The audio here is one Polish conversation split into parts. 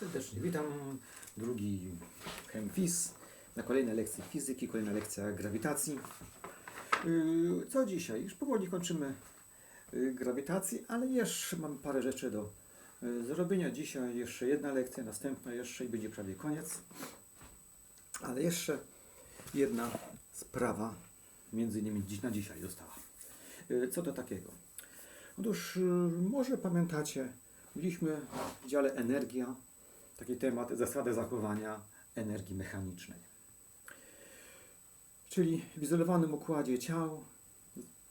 Serdecznie witam. Drugi chemfis na kolejnej lekcji fizyki, kolejna lekcja grawitacji. Yy, Co dzisiaj? Już powoli kończymy yy, grawitację, ale jeszcze mam parę rzeczy do yy, zrobienia. Dzisiaj jeszcze jedna lekcja, następna jeszcze i będzie prawie koniec. Ale jeszcze jedna sprawa, między innymi dziś na dzisiaj została. Co to takiego? Otóż może pamiętacie, mieliśmy w dziale energia taki temat zasady zachowania energii mechanicznej. Czyli w izolowanym układzie ciał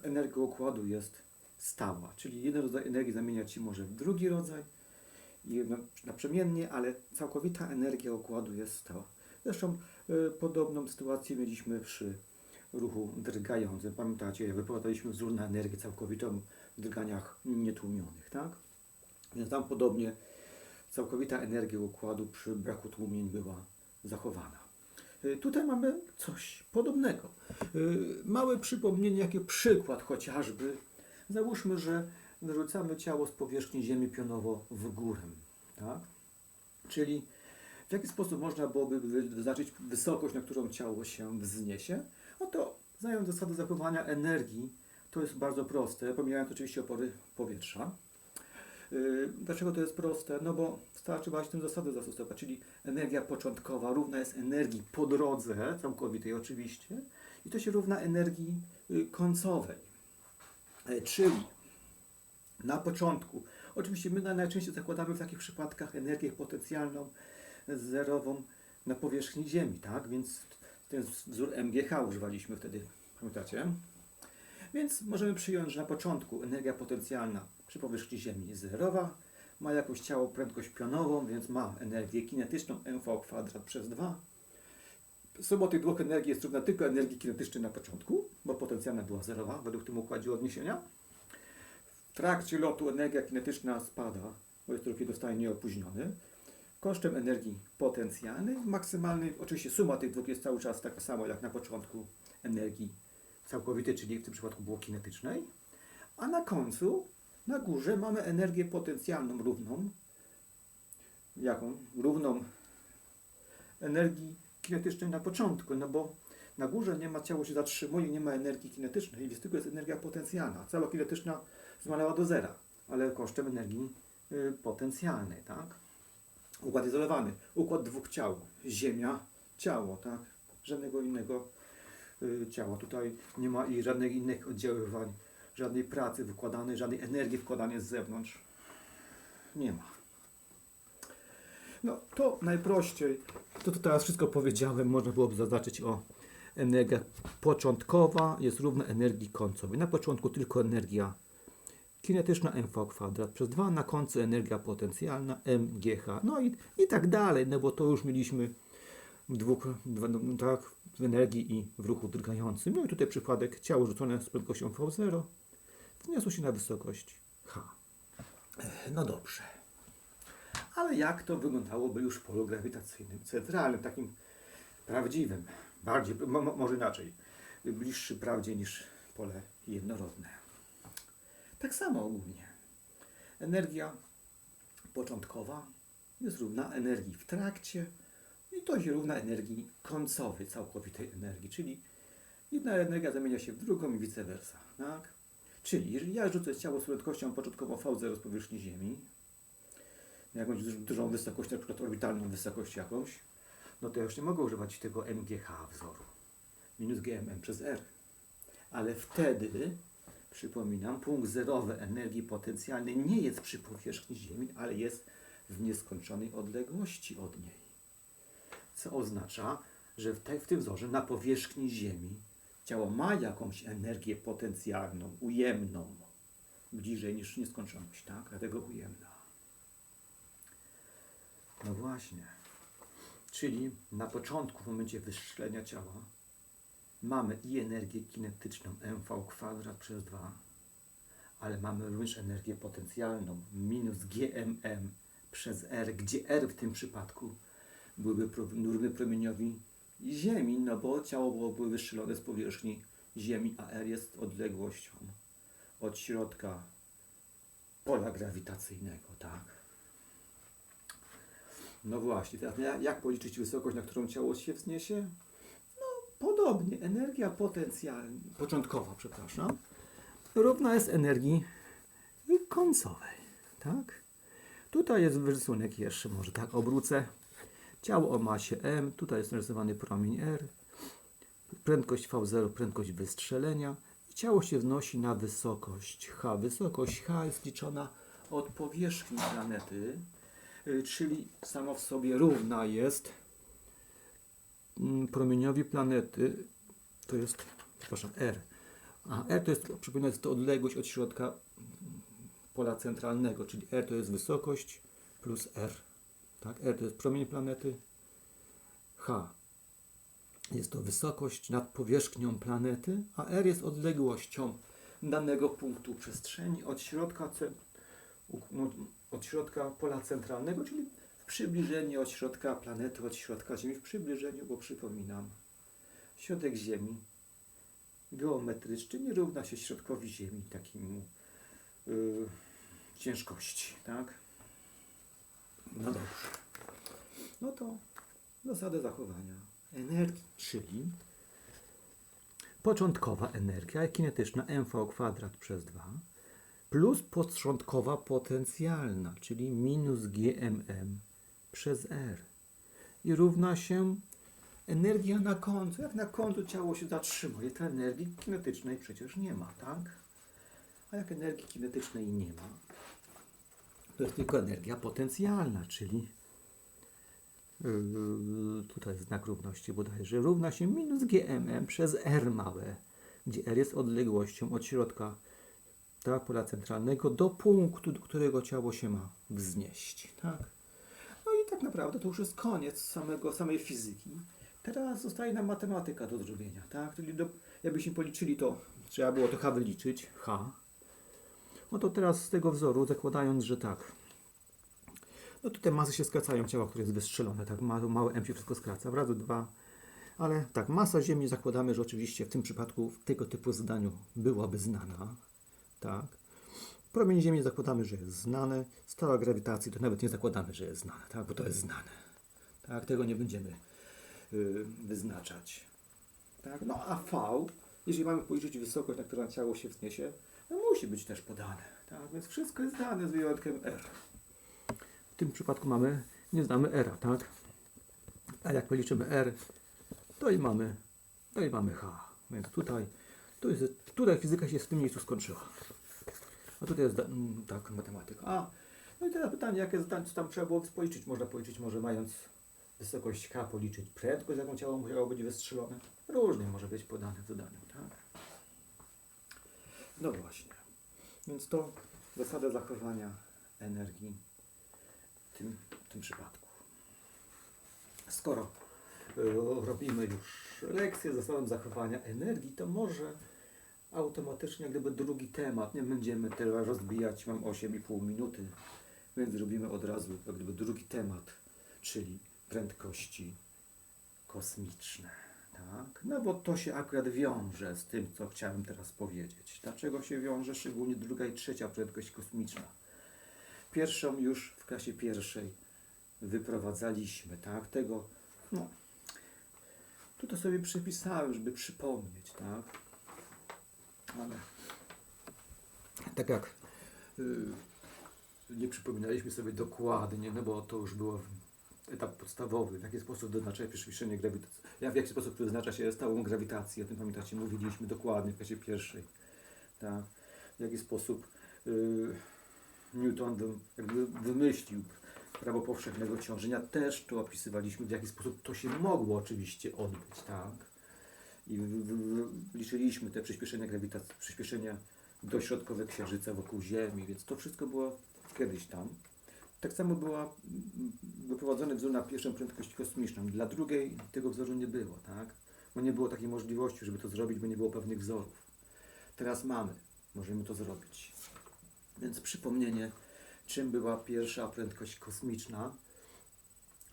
energia układu jest stała, czyli jeden rodzaj energii zamieniać się może w drugi rodzaj naprzemiennie, ale całkowita energia układu jest stała. Zresztą y, podobną sytuację mieliśmy przy ruchu drgającym. Pamiętacie, jak wzór na energię całkowitą w drganiach nietłumionych, tak? Więc tam podobnie całkowita energia układu przy braku tłumień była zachowana. Y, Tutaj mamy coś podobnego. Y, Małe przypomnienie, jaki przykład chociażby. Załóżmy, że wyrzucamy ciało z powierzchni Ziemi pionowo w górę. Tak? Czyli w jaki sposób można byłoby wy- wyznaczyć wysokość, na którą ciało się wzniesie? No to znając zasady zachowania energii, to jest bardzo proste, pomijając oczywiście opory powietrza. Yy, Dlaczego to jest proste? No bo wystarczy właśnie tę zasadę zastosować, czyli energia początkowa równa jest energii po drodze, całkowitej oczywiście, i to się równa energii y, końcowej. E, Czyli na początku, oczywiście my najczęściej zakładamy w takich przypadkach energię potencjalną zerową na powierzchni Ziemi, tak? Więc ten wzór MGH używaliśmy wtedy, pamiętacie? Więc możemy przyjąć, że na początku energia potencjalna przy powierzchni Ziemi jest zerowa, ma jakąś ciało prędkość pionową, więc ma energię kinetyczną mv kwadrat przez 2. Suma tych dwóch energii jest równa tylko energii kinetycznej na początku, bo potencjalna była zerowa według tym układzie odniesienia. W trakcie lotu energia kinetyczna spada, bo jest trochę dostaje nieopóźniony. Kosztem energii potencjalnej, maksymalnej, oczywiście suma tych dwóch jest cały czas taka sama jak na początku energii całkowitej, czyli w tym przypadku było kinetycznej. A na końcu, na górze mamy energię potencjalną równą. Jaką? Równą energii kinetycznej na początku, no bo na górze nie ma, ciało się zatrzymuje, nie ma energii kinetycznej, więc tylko jest energia potencjalna. Cała kinetyczna zmalała do zera, ale kosztem energii y, potencjalnej, tak? Układ izolowany, układ dwóch ciał, ziemia, ciało, tak? Żadnego innego y, ciała. Tutaj nie ma i żadnych innych oddziaływań, żadnej pracy wykładanej, żadnej energii wkładanej z zewnątrz. Nie ma. No to najprościej, to, to teraz wszystko powiedziałem, można byłoby zaznaczyć o energia początkowa jest równa energii końcowej. Na początku tylko energia kinetyczna mv kwadrat przez 2, na końcu energia potencjalna mgh. No i, i tak dalej, no bo to już mieliśmy w dwóch, no, tak, w energii i w ruchu drgającym. No i tutaj przypadek ciało rzucone z prędkością v0 wniosło się na wysokość h. Ech, No dobrze. Ale jak to wyglądałoby już w polu grawitacyjnym, centralnym, takim prawdziwym, bardziej, mo, mo- może inaczej, bliższy prawdzie niż pole jednorodne. Tak samo ogólnie. Energia początkowa jest równa energii w trakcie i to się równa energii końcowej, całkowitej energii, czyli jedna energia zamienia się w drugą i vice versa. Tak? Czyli jeżeli ja rzucę ciało z prędkością początkową V0 z powierzchni Ziemi, na jakąś duż- dużą wysokość, na przykład orbitalną wysokość jakąś, no to ja już nie mogę używać tego MGH wzoru. Minus GMM przez R. Ale wtedy, przypominam, punkt zerowy energii potencjalnej nie jest przy powierzchni Ziemi, ale jest w nieskończonej odległości od niej. Co oznacza, że w, te, w tym wzorze na powierzchni Ziemi ciało ma jakąś energię potencjalną, ujemną, bliżej niż nieskończoność, tak? Dlatego ujemna. No właśnie. Czyli na początku, w momencie wystrzelenia ciała, mamy i energię kinetyczną mv kwadrat przez 2, ale mamy również energię potencjalną minus gmm przez r, gdzie r w tym przypadku byłyby pro- równy promieniowi Ziemi, no bo ciało byłoby wystrzelone z powierzchni Ziemi, a r jest odległością od środka pola grawitacyjnego, tak? No właśnie, teraz ja- jak policzyć wysokość, na którą ciało się wzniesie? No podobnie, energia potencjalna, początkowa, przepraszam, równa jest energii końcowej, tak? Tutaj jest rysunek jeszcze, może tak obrócę. Ciało o masie m, tutaj jest narysowany promień r, prędkość v0, prędkość wystrzelenia i ciało się wznosi na wysokość h. Wysokość h jest liczona od powierzchni planety, y, czyli sama w sobie równa jest mm, promieniowi planety, to jest, przepraszam, r. A r to jest, przypominam, to odległość od środka pola centralnego, czyli r to jest wysokość plus r. Tak? R to jest promień planety, h jest to wysokość nad powierzchnią planety, a r jest odległością danego punktu przestrzeni od środka, no, od środka pola centralnego, czyli w przybliżeniu od środka planety, od środka Ziemi, w przybliżeniu, bo przypominam, środek Ziemi geometryczny nie równa się środkowi Ziemi, takiemu yy, ciężkości, tak? No dobrze. No to zasady zachowania energii, czyli początkowa energia kinetyczna mv kwadrat przez 2 plus początkowa potencjalna, czyli minus gmm przez r i równa się energia na końcu. Jak na końcu ciało się zatrzymuje, to energii kinetycznej przecież nie ma, tak? A jak energii kinetycznej nie ma, to jest tylko energia potencjalna, czyli yy, tutaj znak równości bodajże równa się minus gmm przez r małe, gdzie r jest odległością od środka tak, pola centralnego do punktu, do którego ciało się ma wznieść. Tak? No i tak naprawdę to już jest koniec samego, samej fizyki. Teraz zostaje nam matematyka do zrobienia. Tak? Czyli do, jakbyśmy policzyli to, trzeba było to h wyliczyć, h. No to teraz z tego wzoru, zakładając, że tak, no tutaj masy się skracają ciała, które jest wystrzelone, tak, ma, małe m się wszystko skraca, razy dwa, ale tak, masa Ziemi zakładamy, że oczywiście w tym przypadku w tego typu zadaniu byłaby znana, tak. Promień Ziemi zakładamy, że jest znany, stała grawitacji to nawet nie zakładamy, że jest znane, tak, bo to jest znane, tak, tego nie będziemy y, wyznaczać, tak, no a V, jeżeli mamy policzyć wysokość, na którą ciało się wzniesie, no musi być też podane, tak, więc wszystko jest dane z wyjątkiem R. W tym przypadku mamy, nie znamy R, tak? A jak policzymy R, to i mamy, to i mamy H. Więc tutaj, tu jest, tutaj fizyka się w tym miejscu skończyła. A tutaj jest, mm, tak, matematyka. A, no i teraz pytanie, jakie zadanie, co tam trzeba było policzyć? Można policzyć, może mając wysokość K, policzyć prędkość, jaką ciało musiało być wystrzelone. Różnie może być podane w zadaniu, tak? No właśnie. Więc to zasada zachowania energii w tym, w tym przypadku. Skoro y, robimy już lekcję zasadą zachowania energii, to może automatycznie gdyby drugi temat, nie będziemy teraz rozbijać, mam 8,5 minuty, więc zrobimy od razu gdyby drugi temat, czyli prędkości kosmiczne. Tak? No bo to się akurat wiąże z tym, co chciałem teraz powiedzieć. Dlaczego się wiąże szczególnie druga i trzecia prędkość kosmiczna? Pierwszą już w klasie pierwszej wyprowadzaliśmy, tak? Tego, no, tutaj sobie przepisałem, żeby przypomnieć, tak? Ale tak jak y, nie przypominaliśmy sobie dokładnie, no bo to już było etap podstawowy, w jaki sposób wyznacza się przyspieszenie grawitacji, ja w jaki sposób wyznacza się stałą grawitację, o tym pamiętacie, mówiliśmy dokładnie w klasie pierwszej, tak? W jaki sposób y, Newton jakby wymyślił prawo powszechnego ciążenia, też to opisywaliśmy, w jaki sposób to się mogło oczywiście odbyć, tak? I w, w, w, liczyliśmy te przyspieszenia grawitacji, przyspieszenia dośrodkowe księżyca wokół Ziemi, więc to wszystko było kiedyś tam. Tak samo była wyprowadzony wzór na pierwszą prędkość kosmiczną. Dla drugiej tego wzoru nie było, tak? Bo nie było takiej możliwości, żeby to zrobić, bo nie było pewnych wzorów. Teraz mamy, możemy to zrobić. Więc przypomnienie, czym była pierwsza prędkość kosmiczna.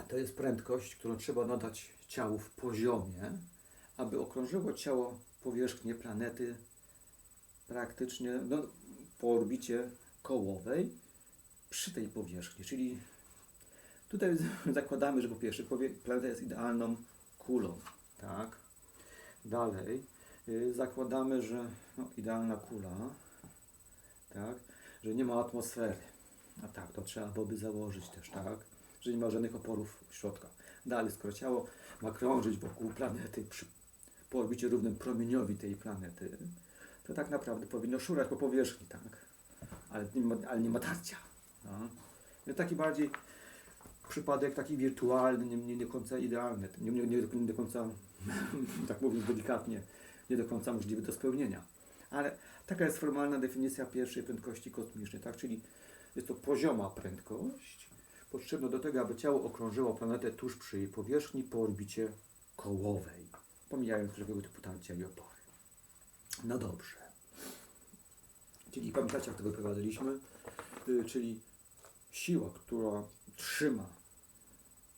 To jest prędkość, którą trzeba nadać ciału w poziomie, aby okrążyło ciało powierzchnię planety praktycznie no, po orbicie kołowej przy tej powierzchni, czyli Tutaj zakładamy, że po pierwsze planeta jest idealną kulą, tak? Dalej y, zakładamy, że no, idealna kula, tak? Że nie ma atmosfery. A tak, to trzeba byłoby założyć też, tak? Że nie ma żadnych oporów w środkach. Dalej, skoro ciało ma krążyć wokół planety przy, po orbicie równym promieniowi tej planety, to tak naprawdę powinno szurać po powierzchni, tak? Ale nie ma, ale nie ma tarcia. No. No taki bardziej przypadek taki wirtualny, nie, nie do końca idealny, nie, nie, nie, do- nie do końca, tak mówiąc delikatnie, nie do końca możliwy do spełnienia. Ale taka jest formalna definicja pierwszej prędkości kosmicznej, tak? Czyli jest to pozioma prędkość, potrzebna do tego, aby ciało okrążyło planetę tuż przy jej powierzchni po orbicie kołowej, pomijając wszelkiego typu tarcia i opory. No dobrze. Czyli pamiętacie, jak to wyprowadziliśmy? Y, czyli siła, która trzyma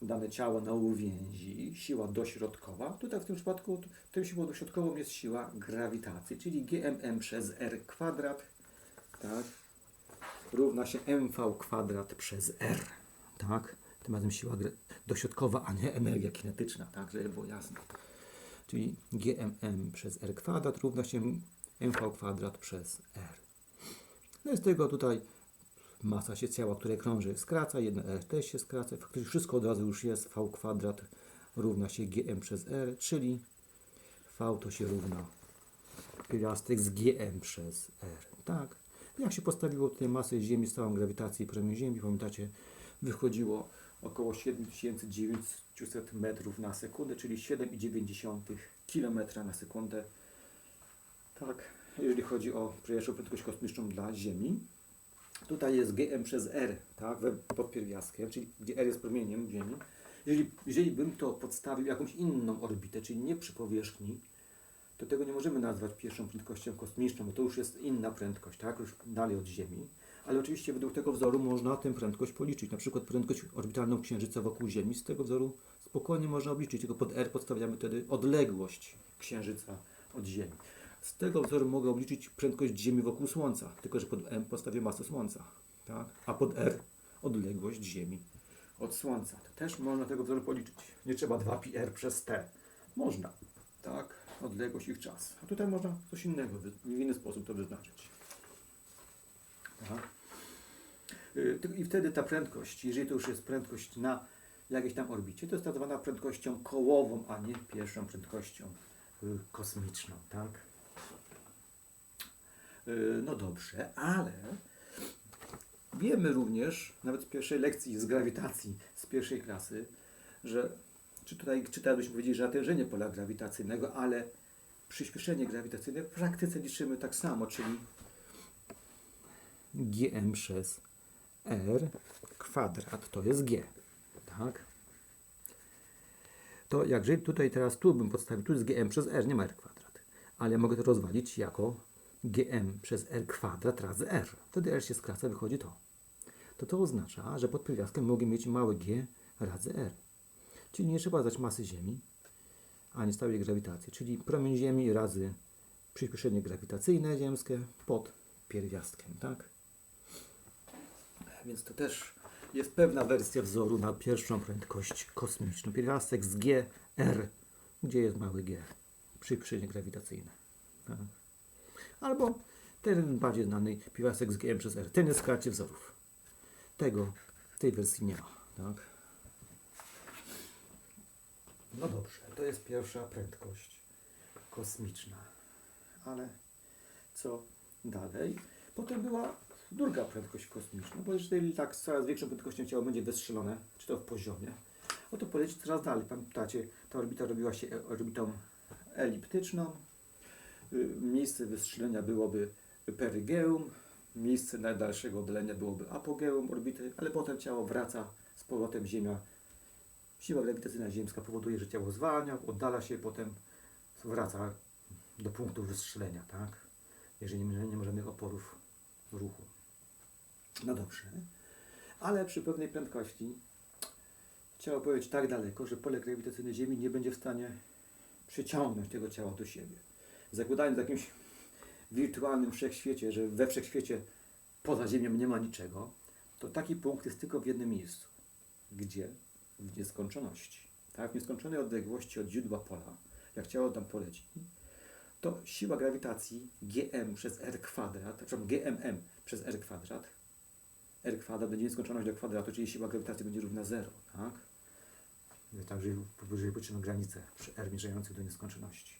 dane ciało na uwięzi, siła dośrodkowa. Tutaj w tym przypadku tą siłą dośrodkową jest siła grawitacji, czyli GMM przez R kwadrat, tak, równa się MV kwadrat przez R, tak. Tym razem siła dośrodkowa, a nie energia kinetyczna, tak, żeby było jasne. Czyli GMM przez R kwadrat równa się MV kwadrat przez R. No i z tego tutaj masa się ciała, które krąży, skraca, jedna R też się skraca. Wszystko od razu już jest. V kwadrat równa się GM przez R, czyli V to się równa pierwiastek z GM przez R. Tak. Jak się postawiło tutaj masę Ziemi z całą grawitacją i promień Ziemi, pamiętacie, wychodziło około 7900 metrów na sekundę, czyli 7,9 km na sekundę. Tak, jeżeli chodzi o pierwszą prędkość kosmiczną dla Ziemi. Tutaj jest GM przez R, tak, pod pierwiastkiem, czyli gdzie R jest promieniem Ziemi. Jeżeli, jeżeli bym to podstawił jakąś inną orbitę, czyli nie przy powierzchni, to tego nie możemy nazwać pierwszą prędkością kosmiczną, bo to już jest inna prędkość, tak, już dalej od Ziemi. Ale oczywiście według tego wzoru można tę prędkość policzyć, na przykład prędkość orbitalną Księżyca wokół Ziemi. Z tego wzoru spokojnie można obliczyć, tylko pod R podstawiamy wtedy odległość Księżyca od Ziemi. Z tego wzoru mogę obliczyć prędkość Ziemi wokół Słońca, tylko że pod M postawię masę Słońca, tak? a pod R odległość Ziemi od Słońca. To też można tego wzoru policzyć. Nie trzeba 2 pi r przez t. Można, tak? Odległość ich czas. A tutaj można coś innego, w inny sposób to wyznaczyć. Tak? Y, I wtedy ta prędkość, jeżeli to już jest prędkość na jakiejś tam orbicie, to jest nazywana prędkością kołową, a nie pierwszą prędkością y, kosmiczną, tak? Y, No dobrze, ale wiemy również, nawet z pierwszej lekcji z grawitacji, z pierwszej klasy, że czy tutaj czytaliśmy powiedzieć, że natężenie pola grawitacyjnego, ale przyspieszenie grawitacyjne w praktyce liczymy tak samo, czyli gm przez r kwadrat to jest g, tak? To jak jeżeli tutaj teraz tu bym podstawił, tu jest gm przez r, nie ma r kwadrat, ale mogę to rozwalić jako gm przez r kwadrat razy r. Wtedy r się skraca, wychodzi to. To to oznacza, że pod pierwiastkiem mogę mieć małe g razy r. Czyli nie trzeba dać masy Ziemi, ani stałej grawitacji, czyli promień Ziemi razy przyspieszenie grawitacyjne ziemskie pod pierwiastkiem, tak? Więc to też jest pewna wersja wzoru na pierwszą prędkość kosmiczną. Pierwiastek z G, R, gdzie jest mały G, przyspieszenie grawitacyjne. Tak? Albo ten bardziej znany pierwiastek z GM przez R. Ten jest w karcie wzorów. Tego tej wersji nie ma. Tak? No dobrze, to jest pierwsza prędkość kosmiczna. Ale co dalej? Potem była druga prędkość kosmiczna, bo jeżeli tak z coraz większą prędkością ciało będzie wystrzelone, czy to w poziomie, no to poleci coraz dalej. Pamiętacie, ta orbita robiła się e- orbitą eliptyczną. Miejsce wystrzelenia byłoby perygeum, miejsce najdalszego oddalenia byłoby apogeum orbity, ale potem ciało wraca z powrotem Ziemia Siła grawitacyjna ziemska powoduje, że ciało zwalnia, oddala się, potem wraca do punktu wystrzelenia, tak? Jeżeli nie, ma żadnych oporów ruchu. No dobrze, ale przy pewnej prędkości ciało powieść tak daleko, że pole grawitacyjne Ziemi nie będzie w stanie przyciągnąć tego ciała do siebie. Zakładając w jakimś wirtualnym wszechświecie, że we wszechświecie poza Ziemią nie ma niczego, to taki punkt jest tylko w jednym miejscu. Gdzie? W nieskończoności. Tak? W nieskończonej odległości od źródła pola, jak ciało tam poleci, to siła grawitacji gm przez r kwadrat, przepraszam, gmm przez r kwadrat, r kwadrat będzie nieskończoność do kwadratu, czyli siła grawitacji będzie równa 0, tak? Także powyżej poczyną granicę przy r mierzających do nieskończoności.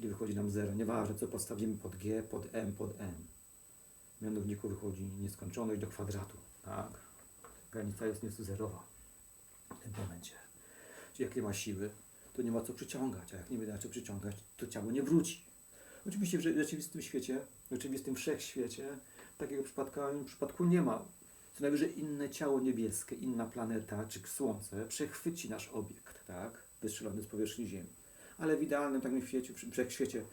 Czyli wychodzi nam 0. Nieważne co postawimy pod g, pod m, pod n. W mianowniku wychodzi nieskończoność do kwadratu, tak? Granica jest nieco zerowa w tym momencie. Czyli jak nie ma siły, to nie ma co przyciągać, a jak nie będzie co przyciągać, to ciało nie wróci. Oczywiście w rze- rzeczywistym świecie, w rzeczywistym wszechświecie takiego przypadku nie ma. Co najwyżej inne ciało niebieskie, inna planeta czy Słońce przechwyci nasz obiekt, tak? Wystrzelony z powierzchni Ziemi. Ale w idealnym takim świecie, wszechświecie,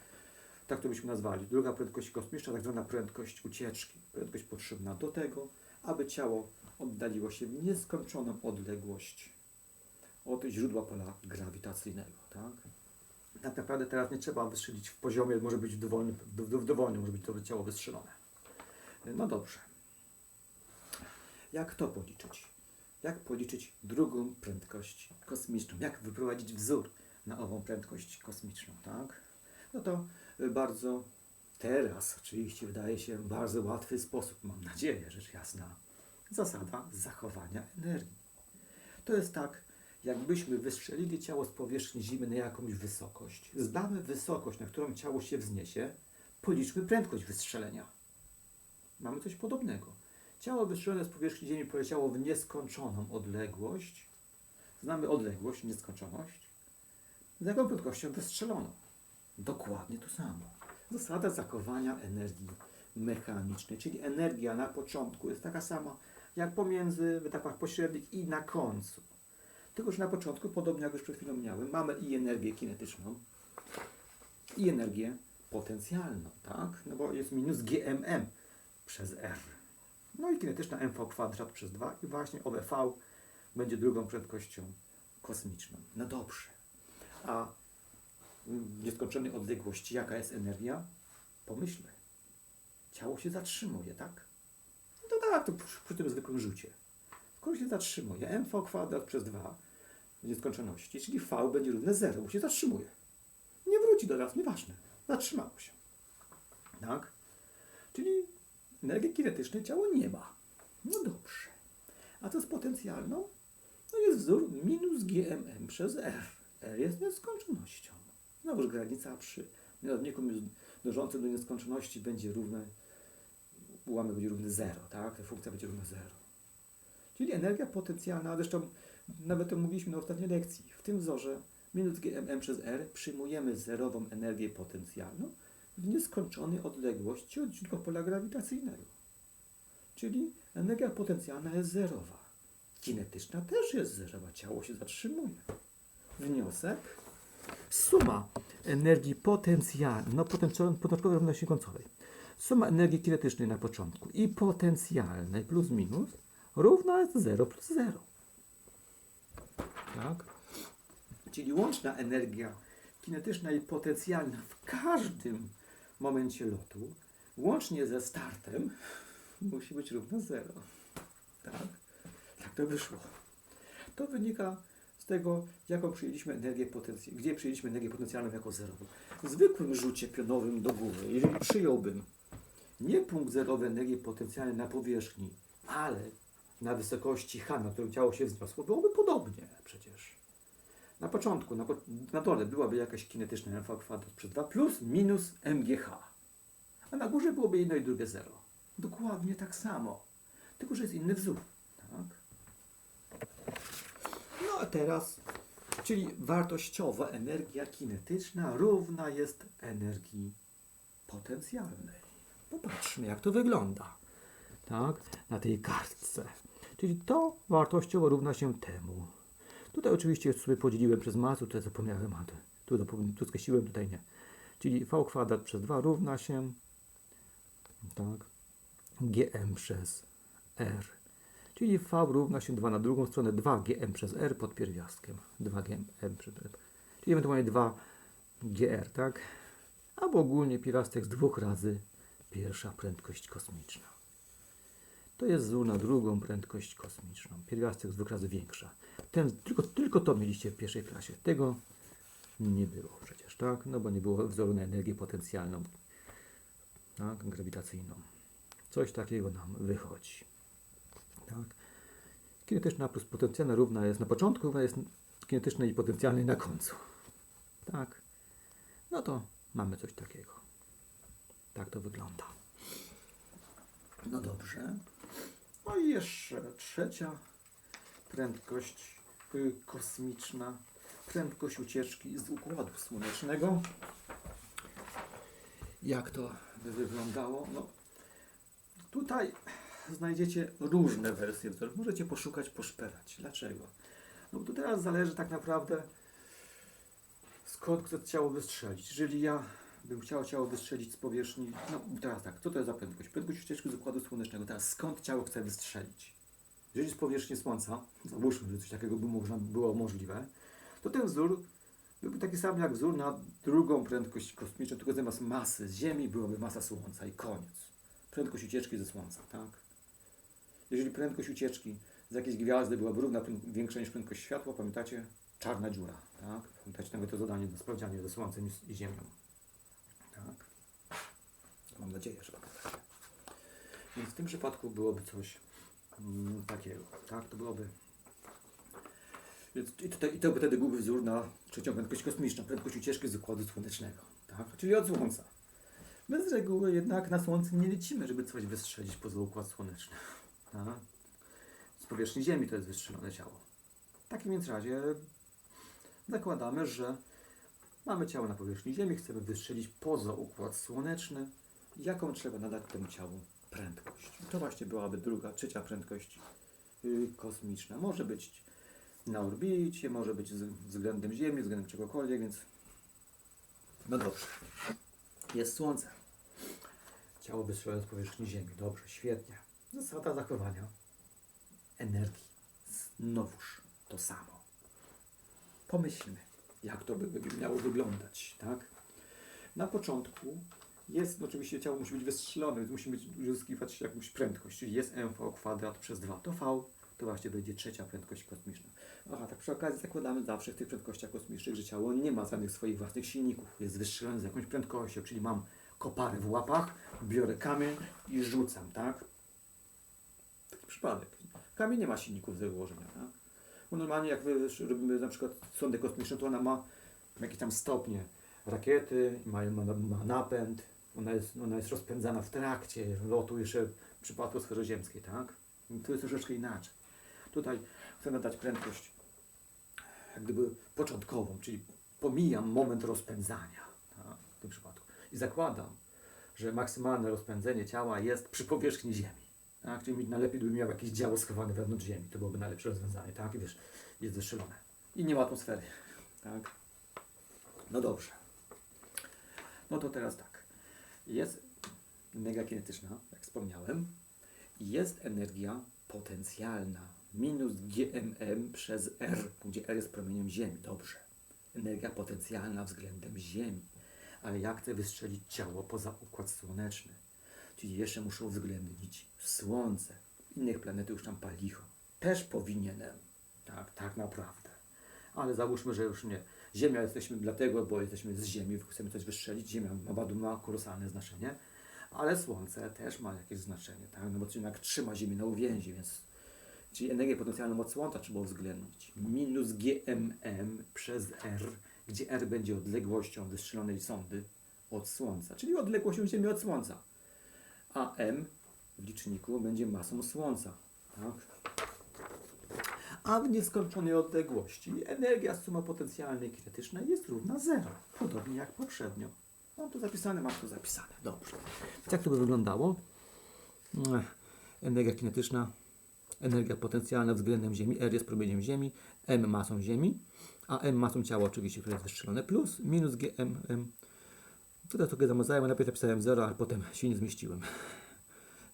tak to byśmy nazwali, druga prędkość kosmiczna, tak zwana prędkość ucieczki. Prędkość potrzebna do tego, aby ciało oddaliło się w nieskończoną odległość od źródła pola grawitacyjnego, tak? Tak naprawdę teraz nie trzeba wystrzelić w poziomie, może być w dowolnym, w dowolnym może być to ciało wystrzelone. No dobrze. Jak to policzyć? Jak policzyć drugą prędkość kosmiczną? Jak wyprowadzić wzór na ową prędkość kosmiczną, tak? No to y, bardzo teraz oczywiście wydaje się bardzo łatwy sposób, mam nadzieję, rzecz jasna. Zasada zachowania energii. To jest tak, jakbyśmy wystrzelili ciało z powierzchni Ziemi na jakąś wysokość, zdamy wysokość, na którą ciało się wzniesie, policzmy prędkość wystrzelenia. Mamy coś podobnego. Ciało wystrzelone z powierzchni Ziemi poleciało w nieskończoną odległość. Znamy odległość, nieskończoność. Z jaką prędkością wystrzelono? Dokładnie to samo. Zasada zachowania energii mechanicznej, czyli energia na początku jest taka sama jak pomiędzy w etapach pośrednich i na końcu. Tylko, że na początku, podobnie jak już przed chwilą miałem, mamy i energię kinetyczną, i energię potencjalną, tak? No bo jest minus GMM przez R. No i kinetyczna mv kwadrat przez 2 i właśnie owe V będzie drugą prędkością kosmiczną. No dobrze. A w nieskończonej odległości jaka jest energia? Pomyślmy. Ciało się zatrzymuje, tak? No to tak, to przy, przy tym zwykłym rzucie. Skoro się zatrzymuje, mv kwadrat przez 2 w nieskończoności, czyli v będzie równe 0, bo się zatrzymuje. Nie wróci do nas, nieważne. Zatrzymało się. Tak? Czyli energii kinetycznej ciało nie ma. No dobrze. A co z potencjalną? No jest wzór minus GMM przez R. R jest nieskończonością. Znowuż granica przy mianowniku dążącym do nieskończoności będzie równe, ułamek będzie równy 0, tak? Ta funkcja będzie równa 0. Czyli energia potencjalna, zresztą nawet to mówiliśmy na ostatniej lekcji. W tym wzorze minus GMM przez R przyjmujemy zerową energię potencjalną w nieskończonej odległości od źródła pola grawitacyjnego. Czyli energia potencjalna jest zerowa. Kinetyczna też jest zerowa, ciało się zatrzymuje. Wniosek? Suma energii potencjalnej, no początkowej równości końcowej. Suma energii kinetycznej na początku i potencjalnej plus minus równa jest 0 plus 0. Tak? Czyli łączna energia kinetyczna i potencjalna w każdym momencie lotu, łącznie ze startem, musi być równa 0. Tak? Tak to wyszło. To wynika tego, jaką przyjęliśmy energię potencjalną, gdzie przyjęliśmy energię potencjalną jako zerową. W zwykłym rzucie pionowym do góry, jeżeli przyjąłbym nie punkt zerowy energii potencjalnej na powierzchni, ale na wysokości H, na którą ciało się wzniosło, byłoby podobnie przecież. Na początku, na, na dole byłaby jakaś kinetyczna mv kwadrat przez 2 plus minus mgh. A na górze byłoby jedno i drugie zero. Dokładnie tak samo. Tylko, że jest inny wzór. Tak? A teraz, czyli wartościowa energia kinetyczna równa jest energii potencjalnej. Popatrzmy, jak to wygląda. Tak, na tej kartce. Czyli to wartościowo równa się temu. Tutaj oczywiście sobie podzieliłem przez masę, tutaj zapomniałem, a tu, tu skreśliłem, tutaj nie. Czyli v kwadrat przez 2 równa się tak, gm przez r. Czyli v równa się 2 na drugą stronę, 2gm przez r pod pierwiastkiem. 2gm przez r. Czyli ewentualnie 2gr, tak? Albo ogólnie pierwiastek z dwóch razy pierwsza prędkość kosmiczna. To jest wzór na drugą prędkość kosmiczną. Pierwiastek dwóch razy większa. Ten, tylko, tylko to mieliście w pierwszej klasie. Tego nie było przecież, tak? No bo nie było wzoru na energię potencjalną, tak? Grawitacyjną. Coś takiego nam wychodzi. Tak? Kinetyczna plus potencjalna równa jest na początku, równa jest kinetycznej i potencjalnej na końcu. Tak? No to mamy coś takiego. Tak to wygląda. No dobrze. No i jeszcze trzecia prędkość y, kosmiczna, prędkość ucieczki z Układu Słonecznego. Jak to by wyglądało? No, tutaj znajdziecie różne wersje wzorów. Możecie poszukać, poszperać. Dlaczego? No bo to teraz zależy tak naprawdę skąd chce ciało wystrzelić. Jeżeli ja bym chciał ciało wystrzelić z powierzchni, no teraz tak, co to jest za prędkość? Prędkość ucieczki z Układu Słonecznego. Teraz skąd ciało chce wystrzelić? Jeżeli z powierzchni Słońca, załóżmy, że coś takiego by można, było możliwe, to ten wzór byłby taki sam jak wzór na drugą prędkość kosmiczną, tylko zamiast masy Ziemi byłaby masa Słońca i koniec. Prędkość ucieczki ze Słońca, tak? Jeżeli prędkość ucieczki z jakiejś gwiazdy byłaby równa większa niż prędkość światła, pamiętacie? Czarna dziura, tak? Pamiętacie nawet to zadanie do sprawdziania ze Słońcem i Ziemią. Tak? Mam nadzieję, że pamiętacie. Więc w tym przypadku byłoby coś mm, takiego, tak? To byłoby i, tutaj, I to by wtedy byłby wzór na trzecią prędkość kosmiczną, prędkość ucieczki z Układu Słonecznego, tak? czyli od Słońca. My z reguły jednak na Słońce nie lecimy, żeby coś wystrzelić poza Układ Słoneczny. Z powierzchni Ziemi to jest wystrzelone ciało. W takim więc razie zakładamy, że mamy ciało na powierzchni Ziemi, chcemy wystrzelić poza Układ Słoneczny. Jaką trzeba nadać temu ciału prędkość? To właśnie byłaby druga, trzecia prędkość yy, kosmiczna. Może być na orbicie, może być względem Ziemi, względem czegokolwiek, więc no dobrze. Jest Słońce. Ciało wystrzelone z powierzchni Ziemi. Dobrze, świetnie. Zasada zachowania energii. Znowuż to samo. Pomyślmy, jak to by miało wyglądać, tak? Na początku jest, no oczywiście ciało musi być wystrzelone, więc musi być, uzyskiwać jakąś prędkość, czyli jest mv kwadrat przez 2. To v to właśnie będzie trzecia prędkość kosmiczna. Aha, tak przy okazji zakładamy zawsze w tych prędkościach kosmicznych, że ciało nie ma żadnych swoich własnych silników. Jest wystrzelone z jakąś prędkością, czyli mam koparę w łapach, biorę kamień i rzucam, tak? Przypadek. Kamień nie ma silników z założenia, tak? Bo normalnie jak robimy na przykład sondę kosmiczną, to ona ma jakieś tam stopnie rakiety, ma, ma, ma napęd, ona jest, ona jest rozpędzana w trakcie lotu jeszcze w przypadku sfery ziemskiej, tak? To jest troszeczkę inaczej. Tutaj chcę nadać prędkość jak gdyby początkową, czyli pomijam moment rozpędzania tak, w tym przypadku i zakładam, że maksymalne rozpędzenie ciała jest przy powierzchni Ziemi. Tak? Czyli najlepiej gdyby miał jakieś działo schowane wewnątrz Ziemi, to byłoby najlepsze rozwiązanie, tak? I wiesz, jest wystrzelone. I nie ma atmosfery, tak? No dobrze. No to teraz tak. Jest energia kinetyczna, jak wspomniałem, jest energia potencjalna minus GMM przez R, gdzie R jest promieniem Ziemi. Dobrze. Energia potencjalna względem Ziemi. Ale ja chcę wystrzelić ciało poza Układ Słoneczny. Czyli jeszcze muszę uwzględnić Słońce. Innych planety już tam palicho. Też powinienem. Tak, tak naprawdę. Ale załóżmy, że już nie. Ziemia jesteśmy dlatego, bo jesteśmy z Ziemi, chcemy coś wystrzelić. Ziemia ma, ma kolosalne znaczenie. Ale Słońce też ma jakieś znaczenie, tak? No bo jednak trzyma Ziemię na uwięzi, więc czyli energię potencjalną od Słońca trzeba uwzględnić. Minus GMM przez R, gdzie R będzie odległością wystrzelonej sondy od Słońca, czyli odległością Ziemi od Słońca. A M w liczniku będzie masą Słońca. Tak? A w nieskończonej odległości energia suma potencjalnej kinetycznej jest równa zero, podobnie jak poprzednio. Mam to zapisane, mam to zapisane. Dobrze. Jak to by wyglądało? Energia kinetyczna, energia potencjalna względem Ziemi, R jest promieniem Ziemi, M masą Ziemi, a M masą ciała oczywiście, które jest wystrzelone, plus minus GM. M. Tutaj trochę zamazałem, najpierw napisałem 0, ale potem się nie zmieściłem.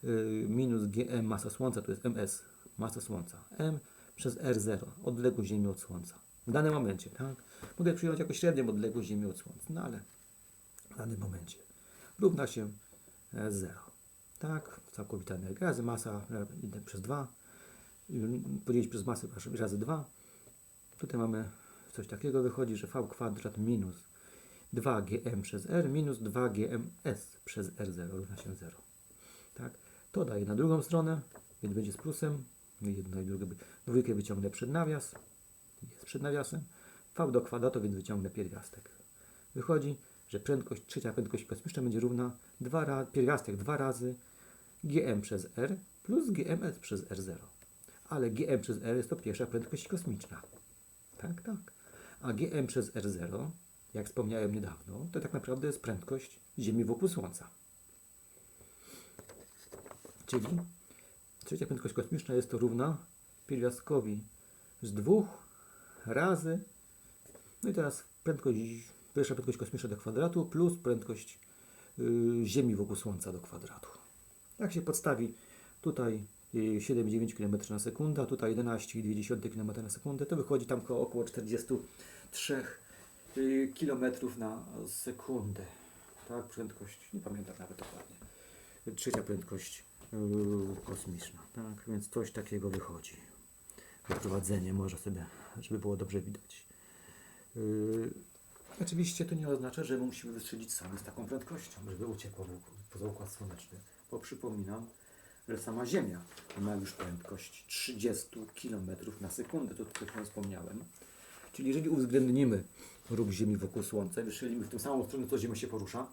Yy, minus GM masa Słońca, to jest MS, masa Słońca. M przez R0, odległość Ziemi od Słońca. W danym momencie, tak? Mogę przyjąć jako średnią odległość Ziemi od Słońca, no ale w danym momencie równa się 0. tak? Całkowita energia razy masa ra- przez 2, podzielić przez masę razy 2. Tutaj mamy coś takiego, wychodzi, że v kwadrat minus 2gm przez r minus 2gms przez r0 równa się 0. Tak? To daje na drugą stronę, więc będzie z plusem. Jedno i drugie, dwójkę wyciągnę przed nawias, jest przed nawiasem. v do kwadratu, więc wyciągnę pierwiastek. Wychodzi, że prędkość, trzecia prędkość kosmiczna będzie równa 2 ra, pierwiastek 2 razy gm przez r plus gms przez r0. Ale gm przez r jest to pierwsza prędkość kosmiczna. Tak, tak. A gm przez r0, jak wspomniałem niedawno, to tak naprawdę jest prędkość Ziemi wokół Słońca. Czyli trzecia prędkość kosmiczna jest to równa pierwiastkowi z dwóch razy, no i teraz prędkość, pierwsza prędkość kosmiczna do kwadratu plus prędkość y, Ziemi wokół Słońca do kwadratu. Jak się podstawi tutaj y, 7,9 km na sekundę, tutaj 11,2 km na sekundę, to wychodzi tam koło około 43 y, km na sekundę. Tak, prędkość, nie pamiętam nawet dokładnie. Trzecia prędkość y, kosmiczna, tak, więc coś takiego wychodzi. Wyprowadzenie może sobie, żeby było dobrze widać. Yy, oczywiście to nie oznacza, że my musimy wystrzelić sami z taką prędkością, żeby uciekło poza Układ Słoneczny. Bo przypominam, że sama Ziemia ma już prędkość 30 km na sekundę, to tylko wspomniałem. Czyli jeżeli uwzględnimy ruch Ziemi wokół Słońca i wystrzelimy w tą samą stronę, co Ziemia się porusza,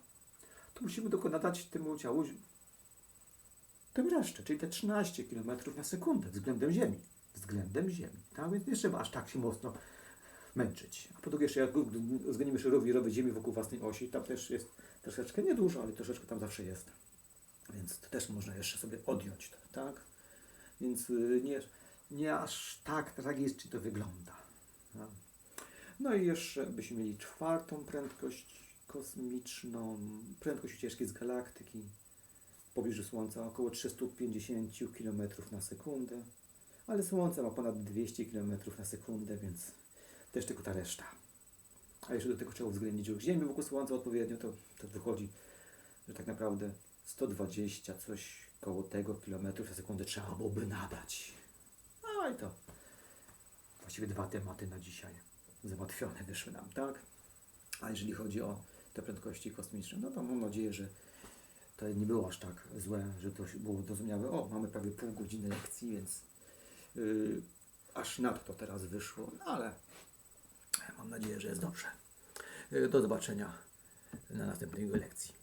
to musimy dokonać temu ciału tym resztę, czyli te 13 km na sekundę względem Ziemi. Względem Ziemi. Tak? Więc nie trzeba aż tak się mocno męczyć. A po drugie, jeszcze jak uwzględnimy szerowi rowy Ziemi wokół własnej osi, tam też jest troszeczkę niedużo, ale troszeczkę tam zawsze jest. Więc to też można jeszcze sobie odjąć, tak? Więc y, nie, nie aż tak tragicznie to wygląda. No. No i jeszcze byśmy mieli czwartą prędkość kosmiczną, prędkość ucieczki z galaktyki w pobliżu Słońca około 350 km na sekundę, ale Słońce ma ponad 200 km na sekundę, więc też tylko ta reszta. A jeszcze do tego trzeba uwzględnić ruch Ziemi wokół Słońca odpowiednio, to, to wychodzi, że tak naprawdę 120 coś koło tego kilometrów na sekundę trzeba byłoby nadać. No i to właściwie dwa tematy na dzisiaj załatwione wyszły nam, tak? A jeżeli chodzi o te prędkości kosmiczne, no to mam nadzieję, że to nie było aż tak złe, że to było zrozumiałe. O, mamy prawie pół godziny lekcji, więc yy, aż nadto teraz wyszło, no ale mam nadzieję, że jest dobrze. Yy, do zobaczenia na następnej lekcji.